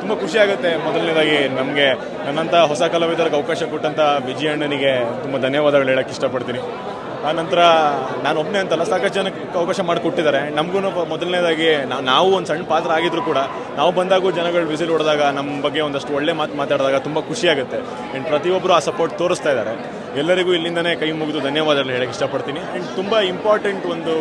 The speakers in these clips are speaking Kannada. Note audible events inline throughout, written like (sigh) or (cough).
ತುಂಬ ಖುಷಿ ಆಗುತ್ತೆ. ಮೊದಲನೇದಾಗಿ ನಮಗೆ ನನ್ನಂಥ ಹೊಸ ಕಲಾವಿದರಿಗೆ ಅವಕಾಶ ಕೊಟ್ಟಂಥ ವಿಜಯ ಅಣ್ಣನಿಗೆ ತುಂಬ ಧನ್ಯವಾದಗಳು ಹೇಳಕ್ಕೆ ಇಷ್ಟಪಡ್ತೀನಿ. ಆ ನಂತರ ನಾನು ಒಬ್ಬನೇ ಅಂತಲ್ಲ, ಸಾಕಷ್ಟು ಜನಕ್ಕೆ ಅವಕಾಶ ಮಾಡಿಕೊಟ್ಟಿದ್ದಾರೆ. ನಮಗೂ ಮೊದಲನೇದಾಗಿ ನಾವು ಒಂದು ಸಣ್ಣ ಪಾತ್ರ ಆಗಿದ್ರು ಕೂಡ, ನಾವು ಬಂದಾಗೂ ಜನಗಳು ವಿಸಿಲ್ ಹೊಡೆದಾಗ ನಮ್ಮ ಬಗ್ಗೆ ಒಂದಷ್ಟು ಒಳ್ಳೆ ಮಾತು ಮಾತಾಡಿದಾಗ ತುಂಬ ಖುಷಿಯಾಗುತ್ತೆ ಆ್ಯಂಡ್ ಪ್ರತಿಯೊಬ್ಬರು ಆ ಸಪೋರ್ಟ್ ತೋರಿಸ್ತಾ ಇದ್ದಾರೆ. ಎಲ್ಲರಿಗೂ ಇಲ್ಲಿಂದನೇ ಕೈ ಮುಗಿದು ಧನ್ಯವಾದಗಳು ಹೇಳಕ್ಕೆ ಇಷ್ಟಪಡ್ತೀನಿ. ಆ್ಯಂಡ್ ತುಂಬ ಇಂಪಾರ್ಟೆಂಟ್ ಒಂದು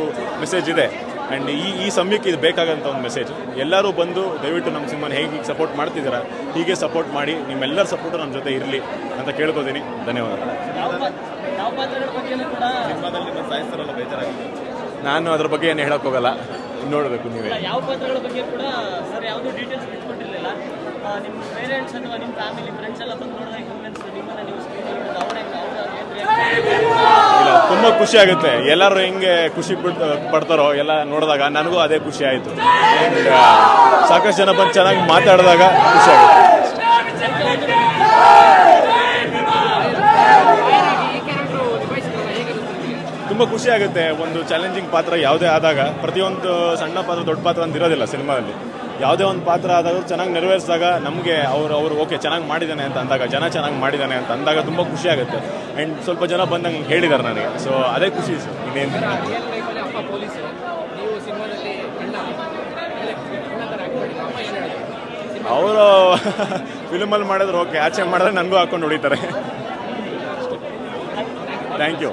ಮೆಸೇಜ್ ಇದೆ. ಆ್ಯಂಡ್ ಈ ಈ ಸಮಯಕ್ಕೆ ಇದು ಬೇಕಾಗಂತ ಒಂದು ಮೆಸೇಜ್ ಎಲ್ಲರೂ ಬಂದು ದಯವಿಟ್ಟು ನಮ್ಮ ಸಿನಿಮಾನ ಹೇಗೆ ಸಪೋರ್ಟ್ ಮಾಡ್ತಿದ್ದೀರಾ, ಹೀಗೆ ಸಪೋರ್ಟ್ ಮಾಡಿ, ನಿಮ್ಮೆಲ್ಲರ ಸಪೋರ್ಟು ನಮ್ಮ ಜೊತೆ ಇರಲಿ ಅಂತ ಕೇಳ್ಕೊತೀನಿ ಧನ್ಯವಾದಗಳು. ಯಾವ ಬೇಜಾರಾಗಿದೆ ನಾನು ಅದ್ರ ಬಗ್ಗೆ ಏನು ಹೇಳಕ್ ಹೋಗಲ್ಲ ನೋಡಬೇಕು ನೀವೇ ಇಲ್ಲ, ಯಾವ ಪಾತ್ರಗಳ ಬಗ್ಗೆ ಕೂಡ ಸರ್ ಯಾವುದೂ ಡೀಟೇಲ್ಸ್ ಬಿಟ್ಕೊಟ್ಟಿರಲಿಲ್ಲ ನಿಮ್ಮ ಪೇರೆಂಟ್ಸ್ ಅಥವಾ ನಿಮ್ಮ ಫ್ಯಾಮಿಲಿ ಫ್ರೆಂಡ್ಸ್ ಎಲ್ಲ ಬಂದು ನೋಡಿದಾಗ ನಿಮ್ಮನ್ನ ನೀವು ಇಲ್ಲ ತುಂಬ ಖುಷಿ ಆಗುತ್ತೆ ಎಲ್ಲರೂ ಹೆಂಗೆ ಖುಷಿ ಪಡ್ ಪಡ್ತಾರೋ ಎಲ್ಲ ನೋಡಿದಾಗ ನನಗೂ ಅದೇ ಖುಷಿ ಆಯಿತು ಸಾಕಷ್ಟು ಜನ ಬಂದು ಚೆನ್ನಾಗಿ ಮಾತಾಡಿದಾಗ ಖುಷಿ ಆಗುತ್ತೆ ತುಂಬ ಖುಷಿ ಆಗುತ್ತೆ. ಒಂದು ಚಾಲೆಂಜಿಂಗ್ ಪಾತ್ರ ಯಾವುದೇ ಆದಾಗ, ಪ್ರತಿಯೊಂದು ಸಣ್ಣ ಪಾತ್ರ, ದೊಡ್ಡ ಪಾತ್ರ ಅಂತ ಇರೋದಿಲ್ಲ ಸಿನಿಮಾದಲ್ಲಿ. ಯಾವುದೇ ಒಂದು ಪಾತ್ರ ಆದಾಗ ಚೆನ್ನಾಗಿ ನೆರವೇರಿಸಿದಾಗ ನಮಗೆ ಅವರು ಅವರು, ಓಕೆ, ಚೆನ್ನಾಗಿ ಮಾಡಿದ್ದಾನೆ ಅಂತ ಅಂದಾಗ, ಜನ ಚೆನ್ನಾಗಿ ಮಾಡಿದ್ದಾನೆ ಅಂತ ಅಂದಾಗ ತುಂಬ ಖುಷಿ ಆಗುತ್ತೆ. ಆ್ಯಂಡ್ ಸ್ವಲ್ಪ ಜನ ಬಂದಂಗೆ ಹೇಳಿದ್ದಾರೆ ನನಗೆ. ಸೊ ಅದೇ ಖುಷಿ ಸರ್, ಇನ್ನೇನು ಅವರು (laughs) ಫಿಲ್ಮಲ್ಲಿ ಮಾಡಿದ್ರೆ ಓಕೆ, ಆಚೆ ಮಾಡಿದ್ರೆ ನನಗೂ ಹಾಕೊಂಡು ಹೊಡಿತಾರೆ. (laughs) Thank you